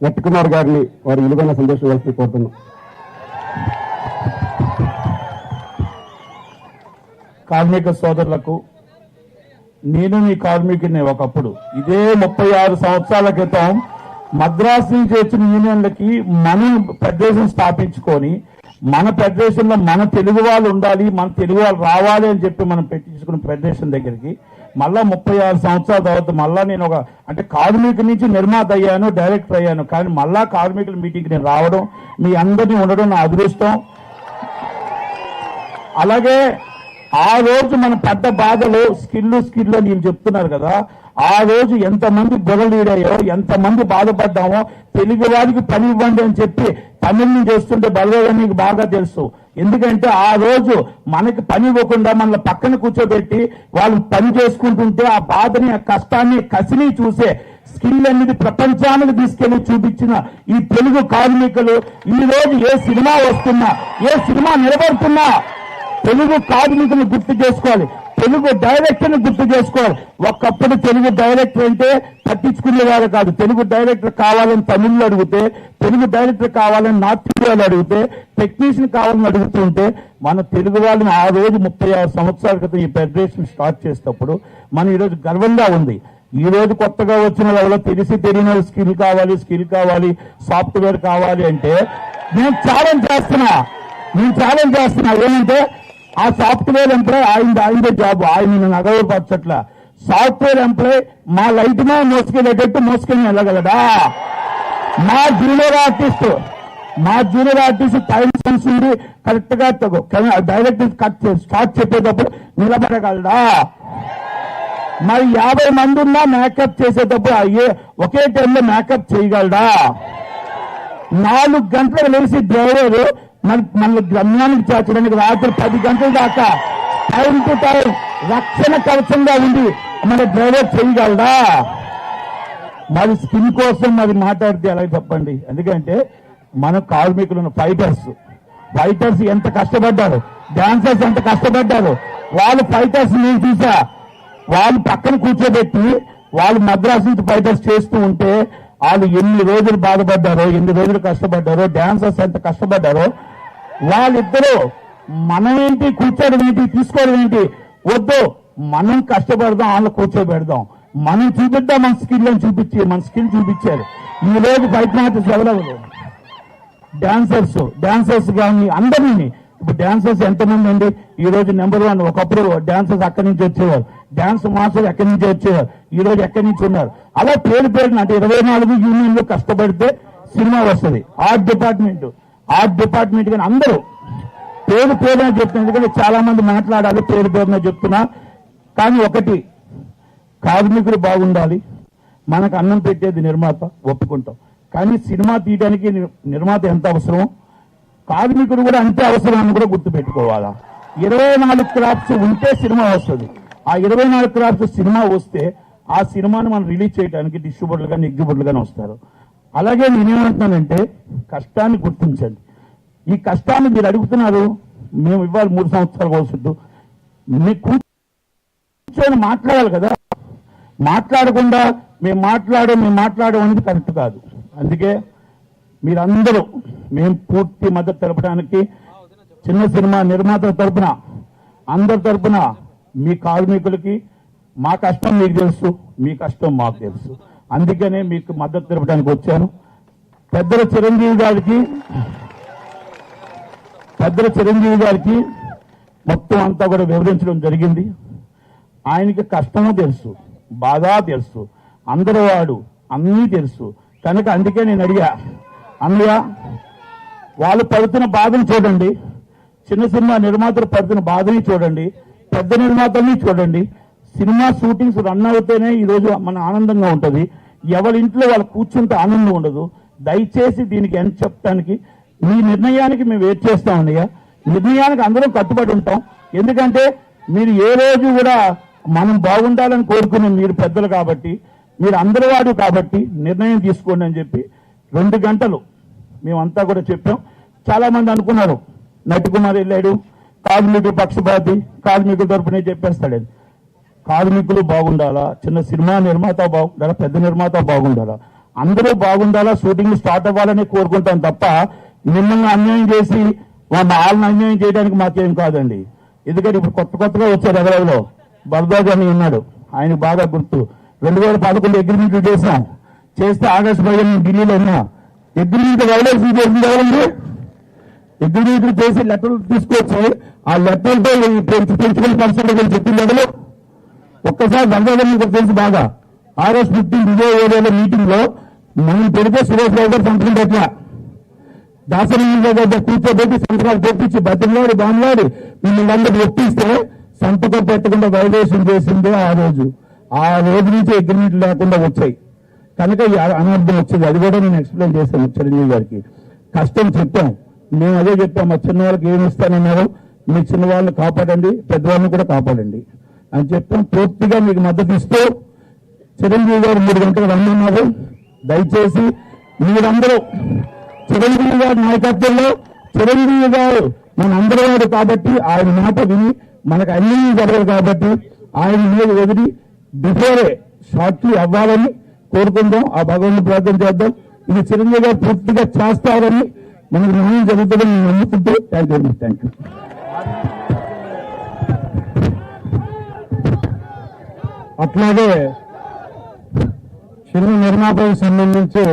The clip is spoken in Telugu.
నెట్ కుమార్ గారిని వారి విలువైన సందేశం కలిసి కోరుతున్నాం. కార్మిక సోదరులకు నేను మీ కార్మికుని ఒకప్పుడు. ఇదే ముప్పై ఆరు సంవత్సరాల క్రితం మద్రాసు నుంచి వచ్చిన యూనియన్లకి మనం ప్రదేశం స్థాపించుకొని మన ఫెడరేషన్లో మన తెలుగు వాళ్ళు ఉండాలి మన తెలుగు వాళ్ళు రావాలి అని చెప్పి మనం పెట్టించుకున్న ఫెడరేషన్ దగ్గరికి మళ్ళా ముప్పై ఆరు సంవత్సరాల తర్వాత మళ్ళా నేను ఒక అంటే కార్మికుల నుంచి నిర్మాత అయ్యాను డైరెక్టర్ అయ్యాను. కానీ మళ్ళా కార్మికుల మీటింగ్కి నేను రావడం మీ అందరినీ ఉండడం నా అదృష్టం. అలాగే ఆ రోజు మన పెద్ద బాధలు స్కిల్ స్కిల్ అని నేను చెప్తున్నారు కదా ఆ రోజు ఎంతమంది బుర్రలీడాయో ఎంతమంది బాధపడ్డామో తెలుగు వారికి పని ఇవ్వండి అని చెప్పి తమిళని చేస్తుంటే బలవేదని నీకు బాగా తెలుసు. ఎందుకంటే ఆ రోజు మనకి పని ఇవ్వకుండా మన పక్కన కూర్చోబెట్టి వాళ్ళు పని చేసుకుంటుంటే ఆ బాధని ఆ కష్టాన్ని కసిని చూసే స్కిల్ అనేది ప్రపంచానికి తీసుకెళ్ళి చూపించిన ఈ తెలుగు కార్మికులు ఈ రోజు ఏ సినిమా వస్తున్నా ఏ సినిమా నిలబడుతున్నా తెలుగు కార్మికులు గుర్తు చేసుకోవాలి. తెలుగు డైరెక్టర్ గుర్తు చేసుకోవాలి ఒకప్పుడు తెలుగు డైరెక్టర్ అంటే పట్టించుకునేవారు కాదు. తెలుగు డైరెక్టర్ కావాలని తమిళ్ళో అడిగితే తెలుగు డైరెక్టర్ కావాలని నార్త్ ఇండియాలో అడిగితే టెక్నీషియన్ కావాలని అడుగుతుంటే మన తెలుగు వాళ్ళని ఆ రోజు ముప్పై ఆరు సంవత్సరాల క్రితం ఈ ఫెడరేషన్ స్టార్ట్ చేసేటప్పుడు మన ఈరోజు గర్వంగా ఉంది. ఈ రోజు కొత్తగా వచ్చిన వాళ్ళు తెలిసి తెలియని స్కిల్ కావాలి స్కిల్ కావాలి సాఫ్ట్వేర్ కావాలి అంటే నేను ఛాలెంజ్ చేస్తున్నా. నేను ఛాలెంజ్ చేస్తున్నా. ఏమంటే ఆ సాఫ్ట్వేర్ ఎంప్లాయ్ ఆయన ఆయనదే జాబ్. ఆయన నేను సాఫ్ట్వేర్ ఎంప్లాయ్ మా లైట్ మే మోసుకెళ్ళేటట్టు మోసుకెళ్ళి వెళ్ళగలడా? మా జూనియర్ ఆర్టిస్ట్ మా జూనియర్ ఆర్టిస్ట్ టైం సెన్స్ ఉంది. కరెక్ట్గా డైరెక్ట్ కట్ స్టార్ట్ చెప్పేటప్పుడు నిలబడగలడా? మరి యాభై మంది ఉన్నా మేకప్ చేసేటప్పుడు అయ్యే ఒకే టైంలో మేకప్ చేయగలడా? నాలుగు గంటలకు లేచి డ్రైవర్ మన మన గమ్యానికి చేర్చడానికి రాత్రి పది గంటల దాకా టైం టు టైం రక్షణ కవచంగా ఉండి మన డ్రైవర్ చేయగలరా మరి స్కిన్ కోసం మరి మాట్లాడితే ఎలా చెప్పండి? ఎందుకంటే మన కార్మికులను ఫైటర్స్ ఫైటర్స్ ఎంత కష్టపడ్డారు? డాన్సర్స్ ఎంత కష్టపడ్డారు? వాళ్ళు ఫైటర్స్ నేను చూసా. వాళ్ళు పక్కన కూర్చోబెట్టి వాళ్ళు మద్రాసు నుంచి ఫైటర్స్ చేస్తూ ఉంటే వాళ్ళు ఎన్ని రోజులు బాధపడ్డారో ఎన్ని రోజులు కష్టపడ్డారో డాన్సర్స్ ఎంత కష్టపడ్డారో వాళ్ళిద్దరూ మనమేంటి ఏంటి ఏంటి తీసుకోవడం ఏంటి వద్దు మనం కష్టపడదాం వాళ్ళు కూర్చోబెడదాం. మనం చూపిద్దాం మన స్కిల్ అని చూపించి మన స్కిల్ చూపించారు. ఈ రోజు బయట మ్యాచెస్ ఎవరెవరు డాన్సర్స్ డాన్సర్స్ కానీ అందరినీ ఇప్పుడు డాన్సర్స్ ఎంతమంది అండి? ఈ రోజు నెంబర్ వన్ ఒకప్పుడు డాన్సర్స్ అక్కడి నుంచి వచ్చేవారు. డాన్స్ మాస్టర్ ఎక్కడి నుంచి వచ్చేవారు? ఈ రోజు ఎక్కడి నుంచి ఉన్నారు? అలా పేరు పేరున అంటే ఇరవై నాలుగు యూనియన్లు కష్టపడితే సినిమా వస్తుంది. ఆర్ట్ డిపార్ట్మెంట్ ఆర్ట్ డిపార్ట్మెంట్ కానీ అందరూ పేరు పేరున చెప్తున్నా ఎందుకంటే చాలా మంది మాట్లాడాలి పేరు పేరున చెప్తున్నా. కానీ ఒకటి కార్మికులు బాగుండాలి. మనకు అన్నం పెట్టేది నిర్మాత ఒప్పుకుంటాం. కానీ సినిమా తీయడానికి నిర్మాత ఎంత అవసరం కార్మికుడు కూడా అంతే అవసరం అని కూడా గుర్తుపెట్టుకోవాలా. ఇరవై నాలుగు క్రాఫ్ట్స్ ఉంటే సినిమా వస్తుంది. ఆ ఇరవై నాలుగు క్రాఫ్ట్స్ సినిమా వస్తే ఆ సినిమాను మనం రిలీజ్ చేయడానికి డిస్ట్రిబ్యూటర్లు కానీ ఎగ్జిబ్యూటర్లు కానీ వస్తారు. అలాగే నేనేమంటున్నానంటే కష్టాన్ని గుర్తించండి. ఈ కష్టాన్ని మీరు అడుగుతున్నారు మేము ఇవ్వాలి మూడు సంవత్సరాలు కోసద్దు మీ కూర్చొని మాట్లాడాలి కదా. మాట్లాడకుండా మేము మాట్లాడే మేము మాట్లాడడం అనేది కరెక్ట్ కాదు. అందుకే మీరందరూ మేము పూర్తి మద్దతు తెలపడానికి చిన్న సినిమా నిర్మాతల తరపున అందరి తరపున మీ కార్మికులకి మా కష్టం మీకు తెలుసు మీ కష్టం మాకు తెలుసు. అందుకనే మీకు మద్దతు తెలపడానికి వచ్చాను. పెద్దల చిరంజీవి గారికి పెద్దల చిరంజీవి గారికి మొత్తం అంతా కూడా వివరించడం జరిగింది. ఆయనకి కష్టమో తెలుసు బాధ తెలుసు అందరూ వాడు అన్నీ తెలుసు. కనుక అందుకే నేను అడిగా అన్నయ్య వాళ్ళు పడుతున్న బాధను చూడండి. చిన్న సినిమా నిర్మాతలు పడుతున్న బాధని చూడండి. పెద్ద నిర్మాతల్ని చూడండి. సినిమా షూటింగ్స్ రన్ అవుతేనే ఈ రోజు మన ఆనందంగా ఉంటుంది. ఎవరి ఇంట్లో వాళ్ళు కూర్చుంటే ఆనందం ఉండదు. దయచేసి దీనికి ఎంత చెప్పడానికి మీ నిర్ణయానికి మేము వెయిట్ చేస్తాం అన్నయ్య నిర్ణయానికి అందరం కట్టుబడి ఉంటాం. ఎందుకంటే మీరు ఏ రోజు కూడా మనం బాగుండాలని కోరుకునే మీరు పెద్దలు కాబట్టి మీరు అందరి వాడు కాబట్టి నిర్ణయం తీసుకోండి అని చెప్పి రెండు గంటలు మేమంతా కూడా చెప్పాం. చాలా మంది అనుకున్నారు నటికుమార్ వెళ్ళాడు కార్మికుడు పక్షపాతి కార్మికుల తరపునే చెప్పేస్తాడని కార్మికులు బాగుండాలా? చిన్న సినిమా నిర్మాత బాగుండాలా పెద్ద నిర్మాత బాగుండాలా? అందరూ బాగుండాలా? షూటింగ్ స్టార్ట్ అవ్వాలని కోరుకుంటాం తప్ప మిమ్మల్ని అన్యాయం చేసి వాళ్ళ వాళ్ళని అన్యాయం చేయడానికి మాకేం కాదండి. ఎందుకంటే ఇప్పుడు కొత్త కొత్తగా వచ్చారు ఎవరెవరో. బర్దాజ్ అని ఉన్నాడు. ఆయన బాగా గుర్తు. రెండు వేల పదకొండు అగ్రిమెంట్ చేసాం చేస్తే ఆగస్టు పదిహేను ఢిల్లీలో ఉన్నా. అగ్రిమెంట్ వైలేషన్ చేసింది ఎవరండి? అగ్రిమెంట్ చేసి లెటర్లు తీసుకొచ్చి ఆ లెటర్లతో ఈ పెంచు పెంచుకుని పరిస్థితులు చెప్పింది ఎవరు ఒక్కసారి బంగారం తెలిసి తెలుసు బాగా. ఆగస్ట్ ఫిఫ్టీన్ విజయ ఏరియాలో మీటింగ్లో మనం పెడితే సురేష్ రావు గారు సంతకం పెట్టిన. దాసరి దగ్గర కూర్చోబెట్టి సంతకాలు పెట్టించి బతిలాడి బాగులాడి మిమ్మల్ని అందరికి ఒప్పిస్తే సంతకం పెట్టకుండా వైలేషన్ చేసిందే ఆ రోజు. ఆ రోజు నుంచి అగ్రిమెంట్ లేకుండా వచ్చాయి. కనుక అనర్థం వచ్చింది. అది కూడా నేను ఎక్స్ప్లెయిన్ చేశాను చిరంజీవి గారికి. కష్టం చెప్పాం. మేము అదే చెప్పాం. మా చిన్న వాళ్ళకి ఏమి ఇస్తానన్నారు? మీ చిన్న వాళ్ళని కాపాడండి పెద్దవాళ్ళని కూడా కాపాడండి అని చెప్పాం. పూర్తిగా మీకు మద్దతు ఇస్తూ చిరంజీవి గారు మూడు గంటలు రమ్మన్నారు. దయచేసి మీరందరూ చిరంజీవి గారి నాయకత్వంలో చిరంజీవి గారు మన అందరి వారు కాబట్టి ఆయన మాట విని మనకు అన్ని జరగదు కాబట్టి ఆయన మీద ఎదిరి బిఫోరే సాక్షి అవ్వాలని కోరుకుందాం. ఆ భగవంతుని ప్రార్థన చేద్దాం. ఇది చిరంజీవి గారు పూర్తిగా చేస్తారని మనకు న్యాయం జరుగుతుందని నేను నమ్ముకుంటూ థ్యాంక్ యూ థ్యాంక్ యూ అట్లాగే సినిమా నిర్మాతకు సంబంధించి